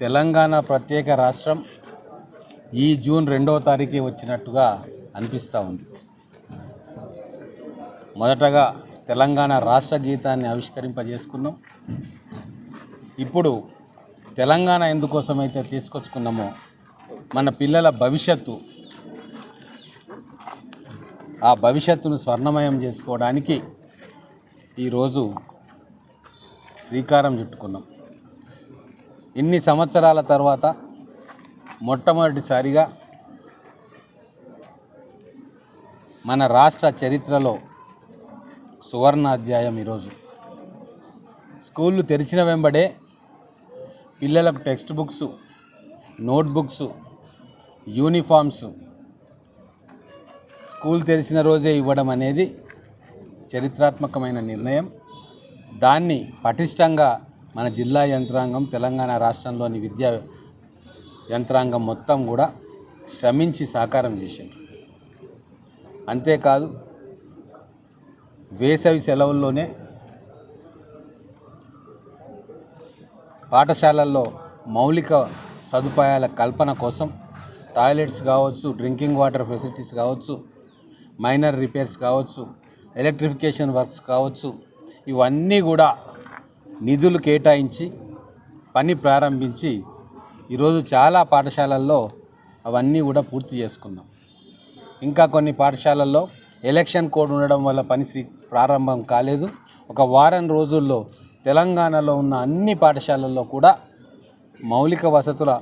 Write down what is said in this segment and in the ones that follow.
తెలంగాణ ప్రత్యేక రాష్ట్రం ఈ జూన్ రెండవ తారీఖే వచ్చినట్టుగా అనిపిస్తూ ఉంది. మొదటగా తెలంగాణ రాష్ట్ర గీతాన్ని ఆవిష్కరింపజేసుకున్నాం ఇప్పుడు తెలంగాణ ఎందుకోసమైతే తీసుకొచ్చుకున్నామో మన పిల్లల భవిష్యత్తు ఆ భవిష్యత్తును స్వర్ణమయం చేసుకోవడానికి ఈరోజు శ్రీకారం చుట్టుకున్నాం. ఇన్ని సంవత్సరాల తర్వాత మొట్టమొదటిసారిగా మన రాష్ట్ర చరిత్రలో సువర్ణ అధ్యాయం ఈరోజు. స్కూళ్ళు తెరిచిన వెంబడే పిల్లలకు text books notebooks uniforms school తెరిచిన రోజే ఇవ్వడం అనేది చరిత్రాత్మకమైన నిర్ణయం. దాన్ని పటిష్టంగా మన జిల్లా యంత్రాంగం తెలంగాణ రాష్ట్రంలోని విద్యా యంత్రాంగం మొత్తం కూడా శ్రమించి సాకారం చేసిండ్రు. అంతేకాదు వేసవి సెలవుల్లోనే పాఠశాలల్లో మౌలిక సదుపాయాల కల్పన కోసం టాయిలెట్స్ కావచ్చు డ్రింకింగ్ వాటర్ ఫెసిలిటీస్ కావచ్చు మైనర్ రిపేర్స్ కావచ్చు ఎలక్ట్రిఫికేషన్ వర్క్స్ కావచ్చు ఇవన్నీ కూడా నిధులు కేటాయించి పని ప్రారంభించి ఈరోజు చాలా పాఠశాలల్లో అవన్నీ కూడా పూర్తి చేసుకున్నాం. ఇంకా కొన్ని పాఠశాలల్లో ఎలక్షన్ కోడ్ ఉండడం వల్ల పని ప్రారంభం కాలేదు. ఒక వారం రోజుల్లో తెలంగాణలో ఉన్న అన్ని పాఠశాలల్లో కూడా మౌలిక వసతుల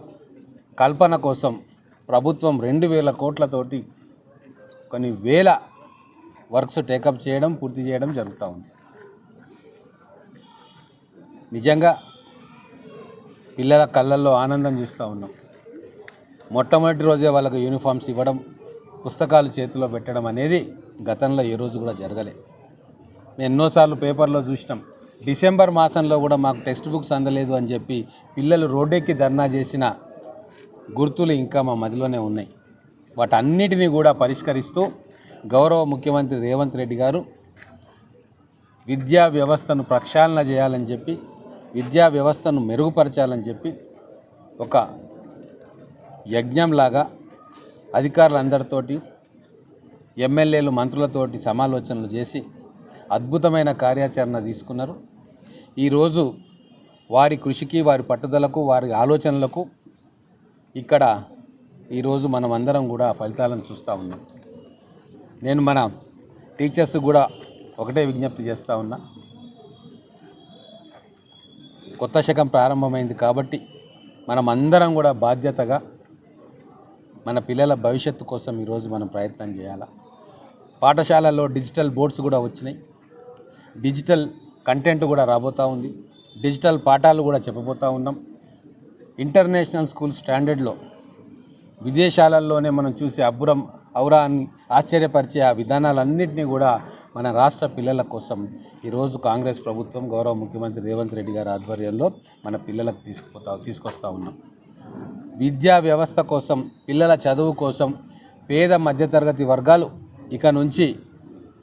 కల్పన కోసం ప్రభుత్వం రెండు వేల కోట్లతోటి కొన్ని వేల వర్క్స్ టేకప్ చేయడం పూర్తి చేయడం జరుగుతూ ఉంది. నిజంగా పిల్లల కళ్ళల్లో ఆనందం చూస్తూ ఉన్నాం. మొట్టమొదటి రోజే వాళ్ళకు యూనిఫామ్స్ ఇవ్వడం పుస్తకాలు చేతిలో పెట్టడం అనేది గతంలో ఏ రోజు కూడా జరగలే. మేము ఎన్నోసార్లు పేపర్లో చూసినాం డిసెంబర్ మాసంలో కూడా మాకు టెక్స్ట్ బుక్స్ అందలేదు అని చెప్పి పిల్లలు రోడ్డెక్కి ధర్నా చేసిన గుర్తులు ఇంకా మా మదిలోనే ఉన్నాయి. వాటన్నిటిని కూడా పరిష్కరిస్తూ గౌరవ ముఖ్యమంత్రి రేవంత్ రెడ్డి గారు విద్యా వ్యవస్థను ప్రక్షాళన చేయాలని చెప్పి విద్యా వ్యవస్థను మెరుగుపరచాలని చెప్పి ఒక యజ్ఞంలాగా అధికారులందరితోటి ఎమ్మెల్యేలు మంత్రులతోటి సమాలోచనలు చేసి అద్భుతమైన కార్యాచరణ తీసుకున్నారు. ఈరోజు వారి కృషికి వారి పట్టుదలకు వారి ఆలోచనలకు ఇక్కడ ఈరోజు మనం అందరం కూడా ఫలితాలను చూస్తూ ఉన్నాం. నేను మన టీచర్స్ కూడా ఒకటే విజ్ఞప్తి చేస్తూ ఉన్నా. కొత్త శకం ప్రారంభమైంది కాబట్టి మనం అందరం కూడా బాధ్యతగా మన పిల్లల భవిష్యత్తు కోసం ఈరోజు మనం ప్రయత్నం చేయాలి? పాఠశాలల్లో డిజిటల్ బోర్డ్స్ కూడా వచ్చినాయి. డిజిటల్ కంటెంట్ కూడా రాబోతూ ఉంది. డిజిటల్ పాఠాలు కూడా చెప్పబోతూ ఉన్నాం. ఇంటర్నేషనల్ స్కూల్ స్టాండర్డ్లో విదేశాలలోనే మనం చూసే అబ్బురం ఔరా అని ఆశ్చర్యపరిచే ఆ విధానాలన్నింటినీ కూడా మన రాష్ట్ర పిల్లల కోసం ఈరోజు కాంగ్రెస్ ప్రభుత్వం గౌరవ ముఖ్యమంత్రి రేవంత్ రెడ్డి గారి ఆధ్వర్యంలో మన పిల్లలకు తీసుకుపోతా తీసుకొస్తా ఉన్నాం. విద్యా వ్యవస్థ కోసం పిల్లల చదువు కోసం పేద మధ్యతరగతి వర్గాలు ఇక నుంచి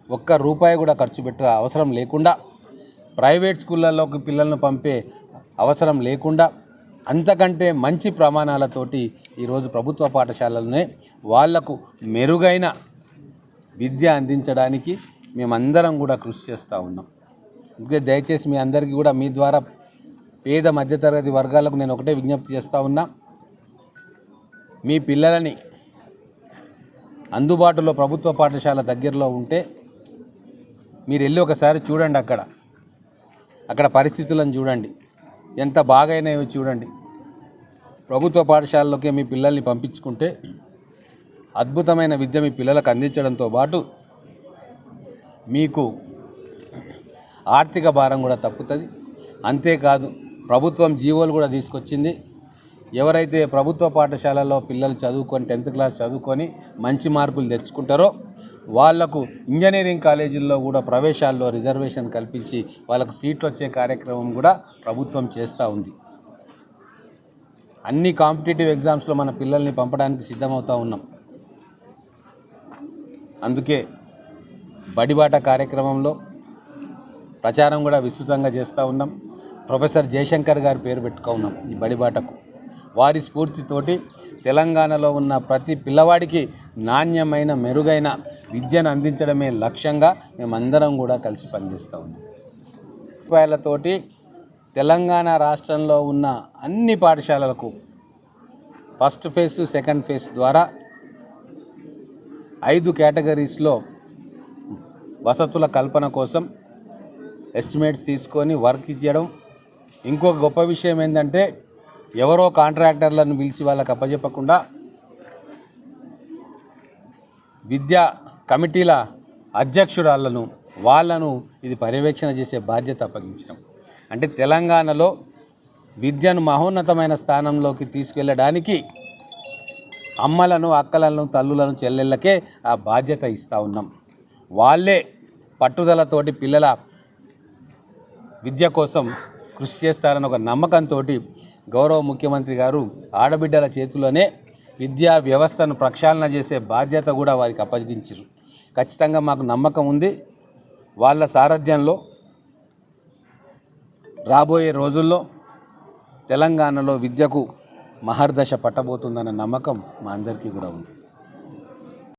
ఒక్క రూపాయి కూడా ఖర్చు పెట్టే అవసరం లేకుండా ప్రైవేట్ స్కూళ్ళలోకి పిల్లలను పంపే అవసరం లేకుండా అంతకంటే మంచి ప్రమాణాలతోటి ఈరోజు ప్రభుత్వ పాఠశాలలోనే వాళ్ళకు మెరుగైన విద్య అందించడానికి మేమందరం కూడా కృషి చేస్తూ ఉన్నాం. అందుకే దయచేసి మీ అందరికీ కూడా మీ ద్వారా పేద మధ్యతరగతి వర్గాలకు నేను ఒకటే విజ్ఞప్తి చేస్తూ ఉన్నా. మీ పిల్లలని అందుబాటులో ప్రభుత్వ పాఠశాల దగ్గరలో ఉంటే మీరు వెళ్ళి ఒకసారి చూడండి అక్కడ. అక్కడ పరిస్థితులను చూడండి. ఎంత బాగైనాయో చూడండి. ప్రభుత్వ పాఠశాలలోకి మీ పిల్లల్ని పంపించుకుంటే అద్భుతమైన విద్య మీ పిల్లలకు అందించడంతో పాటు మీకు ఆర్థిక భారం కూడా తప్పుతుంది. అంతేకాదు ప్రభుత్వం జీవోలు కూడా తీసుకొచ్చింది. ఎవరైతే ప్రభుత్వ పాఠశాలలో పిల్లలు చదువుకొని టెన్త్ క్లాస్ చదువుకొని మంచి మార్కులు తెచ్చుకుంటారో వాళ్ళకు ఇంజనీరింగ్ కాలేజీల్లో కూడా ప్రవేశాల్లో రిజర్వేషన్ కల్పించి వాళ్ళకు సీట్లు వచ్చే కార్యక్రమం కూడా ప్రభుత్వం చేస్తూ ఉంది. అన్ని కాంపిటేటివ్ ఎగ్జామ్స్లో మన పిల్లల్ని పంపడానికి సిద్ధమవుతూ ఉన్నాం. అందుకే బడిబాట కార్యక్రమంలో ప్రచారం కూడా విస్తృతంగా చేస్తూ ఉన్నాం. ప్రొఫెసర్ జయశంకర్ గారి పేరు పెట్టుకో ఉన్నాం ఈ బడిబాటకు. వారి స్ఫూర్తితోటి తెలంగాణలో ఉన్న ప్రతి పిల్లవాడికి నాణ్యమైన మెరుగైన విద్యను అందించడమే లక్ష్యంగా మేమందరం కూడా కలిసి పనిచేస్తూ ఉన్నాం. రూపాయలతోటి తెలంగాణ రాష్ట్రంలో ఉన్న అన్ని పాఠశాలలకు ఫస్ట్ ఫేజ్ సెకండ్ ఫేజ్ ద్వారా ఐదు కేటగిరీస్లో వసతుల కల్పన కోసం ఎస్టిమేట్స్ తీసుకొని వర్క్ ఇచ్చడం ఇంకొక గొప్ప విషయం ఏంటంటే ఎవరో కాంట్రాక్టర్లను పిలిచి వాళ్ళకి అప్పచెప్పకుండా విద్యా కమిటీల అధ్యక్షురాలను వాళ్ళను ఇది పర్యవేక్షణ చేసే బాధ్యత అప్పగించడం అంటే తెలంగాణలో విద్యను మహోన్నతమైన స్థానంలోకి తీసుకెళ్ళడానికి అమ్మలను అక్కలను తల్లులను చెల్లెళ్ళకే ఆ బాధ్యత ఇస్తూ ఉన్నాం. వాళ్ళే పట్టుదలతోటి పిల్లల విద్య కోసం కృషి చేస్తారని ఒక నమ్మకంతో గౌరవ ముఖ్యమంత్రి గారు ఆడబిడ్డల చేతిలోనే విద్యా వ్యవస్థను ప్రక్షాళన చేసే బాధ్యత కూడా వారికి అప్పగించారు ఖచ్చితంగా మాకు నమ్మకం ఉంది. వాళ్ళ సారథ్యంలో రాబోయే రోజుల్లో తెలంగాణలో విద్యకు మహర్దశ పట్టబోతుందన్న నమ్మకం మా అందరికీ కూడా ఉంది.